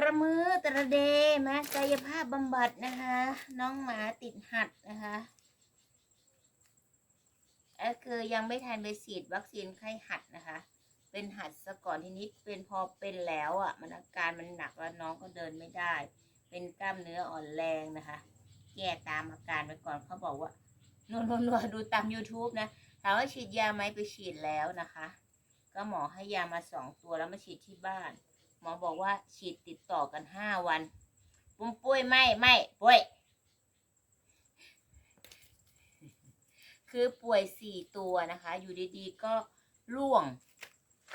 ระมือตระเดมากายภาพบำบัดนะคะ น้องหมาติดหัดนะคะก็คือยังไม่ทันไปฉีดวัคซีนไข้หัดนะคะ เป็นหัดซะก่อนทีนี้เป็นพอเป็นแล้วอะ มันอาการมันหนักแล้วน้องก็เดินไม่ได้ เป็นกล้ามเนื้ออ่อนแรงนะคะ แก้ตามอาการไปก่อนเขาบอกว่านวดนวดนวดดูตาม YouTube นะถามว่าฉีดยาไหมไปฉีดแล้วนะคะ ก็หมอให้ยามาสองตัวแล้วมาฉีดที่บ้าน หมอบอกว่าฉีดติดต่อกันห้าวัน ปุ้มปุ้ยไม่ไม่ป่วย คือป่วยสี่ตัวนะคะ อยู่ดีๆก็ร่วง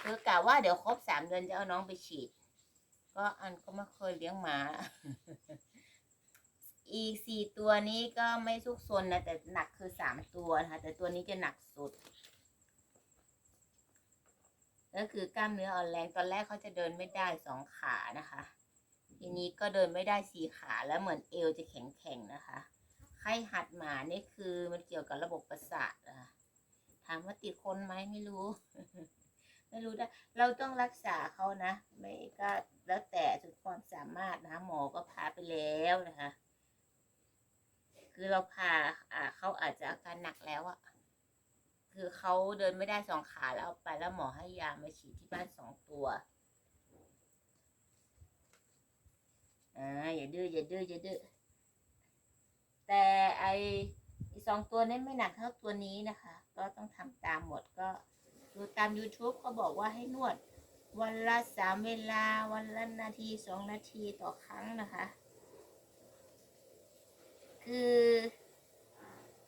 คือกะว่าเดี๋ยวครบสามเดือนจะเอาน้องไปฉีด ก็อันก็ไม่เคยเลี้ยงหมา อีกสี่ตัวนี้ก็ไม่ซุกซนนะแต่หนักคือสามตัวนะคะแต่ตัวนี้จะหนักสุด ก็คือกล้ามเนื้ออ่อนแรงตอนแรกเขาจะเดินไม่ได้สองขานะคะ ทีนี้ก็เดินไม่ได้สี่ขาแล้วเหมือนเอวจะแข็งแข็งๆนะคะไข้หัดหมานี่คือมันเกี่ยวกับระบบประสาทนะคะถามว่าติดคนไหมไม่รู้ ไม่รู้นะเราต้องรักษาเขานะ ไม่ก็แล้วแต่สุดความสามารถนะคะหมอก็พาไปแล้วนะคะ คือเราพาอ่าเขาอาจจะอาการหนักแล้วอะ คือเขาเดินไม่ได้สองขาแล้วเอาไปแล้วหมอให้ยามาฉีดที่บ้านสองตัวอ่าอย่าดื้ออย่าดื้ออย่าดื้อแต่ไออีสองตัวนี้ไม่หนักเท่าตัวนี้นะคะ ก็ต้องทำตามหมดก็ดูตาม YouTube เขาบอกว่าให้นวด วันละสามเวลาวันละนาทีสองนาทีต่อครั้งนะคะ คือ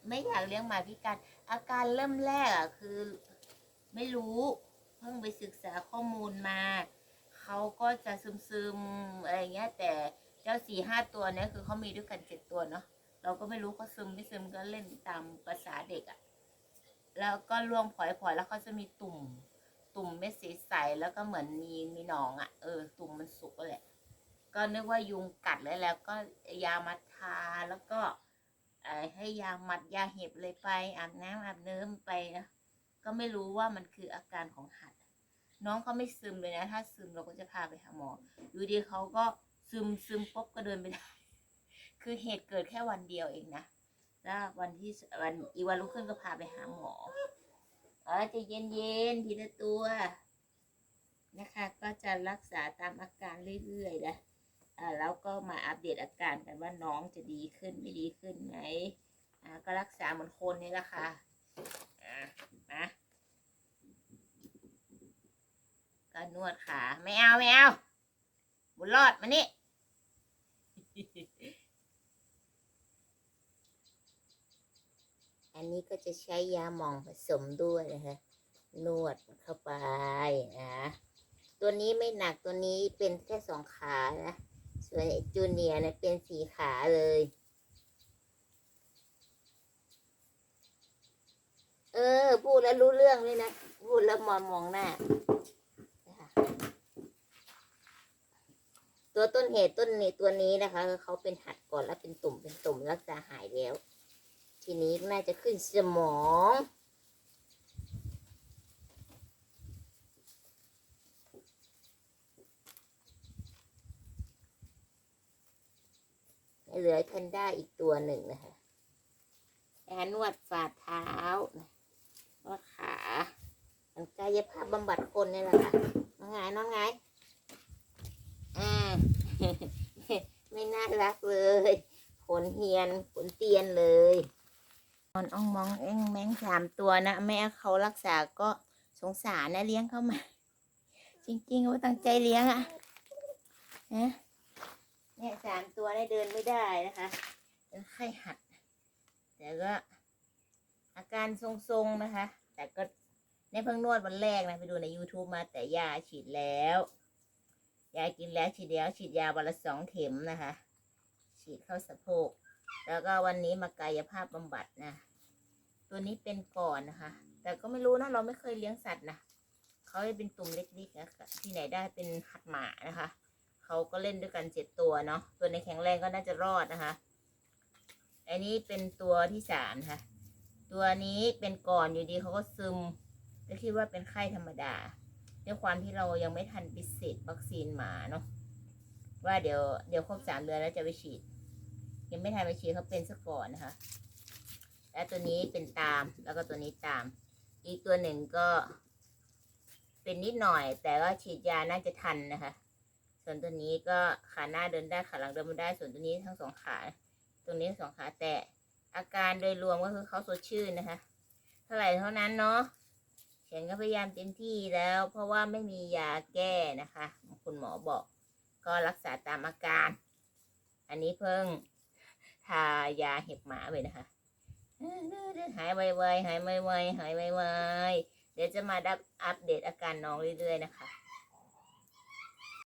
ไม่อยากเลี้ยงหมาพิการ อาการเริ่มแรกอะคือ ไม่รู้ เพิ่งไปศึกษาข้อมูลมาเขาก็จะซึมๆอะไรเงี้ย แต่เจ้าสี่ห้าตัวเนี้ยคือเขามีด้วยกันเจ็ดตัวเนาะเราก็ไม่รู้เขาซึมไม่ซึมก็เล่นตามภาษาเด็กอะ แล้วก็ร่วงผอยๆแล้วเขาจะมีตุ่ม ตุ่มเม็ดสีใสแล้วก็เหมือนมีมีหนองอะ่ะ เออ ตุ่มมันสุกแหละ ก็นึกว่ายุงกัดเลยแล้วก็ยามาทาแล้วก็ ให้ยาหมัดยาเห็บเลยไปอาบน้ำอาบเนิ้มไปนะก็ไม่รู้ว่ามันคืออาการของหัด น้องเขาไม่ซึมเลยนะ ถ้าซึมเราก็จะพาไปหาหมออยู่ดีเขาก็ซึมซึมปุ๊บก็เดินไม่ได้คือเหตุเกิดแค่วันเดียวเองนะแล้ววันที่วันอีวันรุ่งขึ้นก็พาไปหาหมอเออจะเย็นเย็นๆทีละตัวนะคะ ก็จะรักษาตามอาการเรื่อยๆนะอ่าแล้วก็มาอัปเดตอาการกันว่าน้องจะดีขึ้นไม่ดีขึ้นไหม ก็รักษาเหมือนคนนี่แหละค่ะอ่ามาก็นวดขาไม่เอาไม่เอาบุญรอดมานี่อันนี้ก็จะใช้ยาหมองผสมด้วยนะคะนวดเข้าไปนะ ตัวนี้ไม่หนักตัวนี้เป็นแค่สองขานะ ส่วนไอจูเนียร์เนี่ยเป็นสีขาเลย เออ พูดแล้วรู้เรื่องเลยนะ พูดแล้วมองมองหน้า ตัวต้นเหตุต้นนี้ตัวนี้นะคะเขาเป็นหัดก่อนแล้วเป็นตุ่มเป็นตุ่มรักษาหายแล้ว ทีนี้น่าจะขึ้นสมองเหลือแพนด้าอีกตัวหนึ่งนะคะแอนนวดฝ่าเท้านว ดขามันกายภาพบำบัดคนนี่แหละค่ะน้องไงน้องไงอ่าไม่น่ารักเลยขนเฮียนขนเตียนเลยนอนอ่องมองเอ็งแมงสามตัวนะแม่เขารักษาก็สงสารนะเลี้ยงเข้ามา จริงๆว่าตั้งใจเลี้ยงอะนะเนี่ยสามตัวได้เดินไม่ได้นะคะเป็นไข้หัดแต่ก็ อาการทรงๆนะคะ แต่ก็ในเพิ่งนวดวันแรกนะไปดูใน YouTube มาแต่ยาฉีดแล้ว ยากินแล้วฉีดแล้วฉีดยาวันละสองเข็มนะคะ ฉีดเข้าสะโพก แล้วก็วันนี้มากายภาพบำบัดนะ ตัวนี้เป็นก่อนนะคะ แต่ก็ไม่รู้นะเราไม่เคยเลี้ยงสัตว์นะเขาให้เป็นตุ่มเล็กๆนะที่ไหนได้เป็นหัดหมานะคะเขาก็เล่นด้วยกันเจ็ดตัวเนาะตัวในแข็งแรงก็น่าจะรอดนะคะ อันนี้เป็นตัวที่สามค่ะ ตัวนี้เป็นก่อนอยู่ดีเขาก็ซึมก็คิดว่าเป็นไข้ธรรมดาด้วยความที่เรายังไม่ทันปิดเศษวัคซีนหมาเนาะว่าเดี๋ยวเดี๋ยวครบสามเดือนแล้วจะไปฉีด ยังไม่ทันไปฉีดเขาเป็นซะก่อนนะคะ และตัวนี้เป็นตามแล้วก็ตัวนี้ตาม อีกตัวหนึ่งก็เป็นนิดหน่อย แต่ว่าฉีดยาน่าจะทันนะคะ ส่วนตัวนี้ก็ขาหน้าเดินได้ขาหลังเดินไม่ได้ส่วนตัวนี้ทั้งสองขา ตรงนี้สองขาแต่ อาการโดยรวมก็คือเขาสดชื่นนะคะ เท่าไหร่เท่านั้นเนาะฉันก็พยายามเต็มที่แล้ว เพราะว่าไม่มียาแก้นะคะ คุณหมอบอก ก็รักษาตามอาการ อันนี้เพิ่งทายาเห็บหมาไปนะคะหายไวๆหายไวๆหายไวๆเดี๋ยวจะมาดับอัปเดตอาการน้องเรื่อยๆนะคะ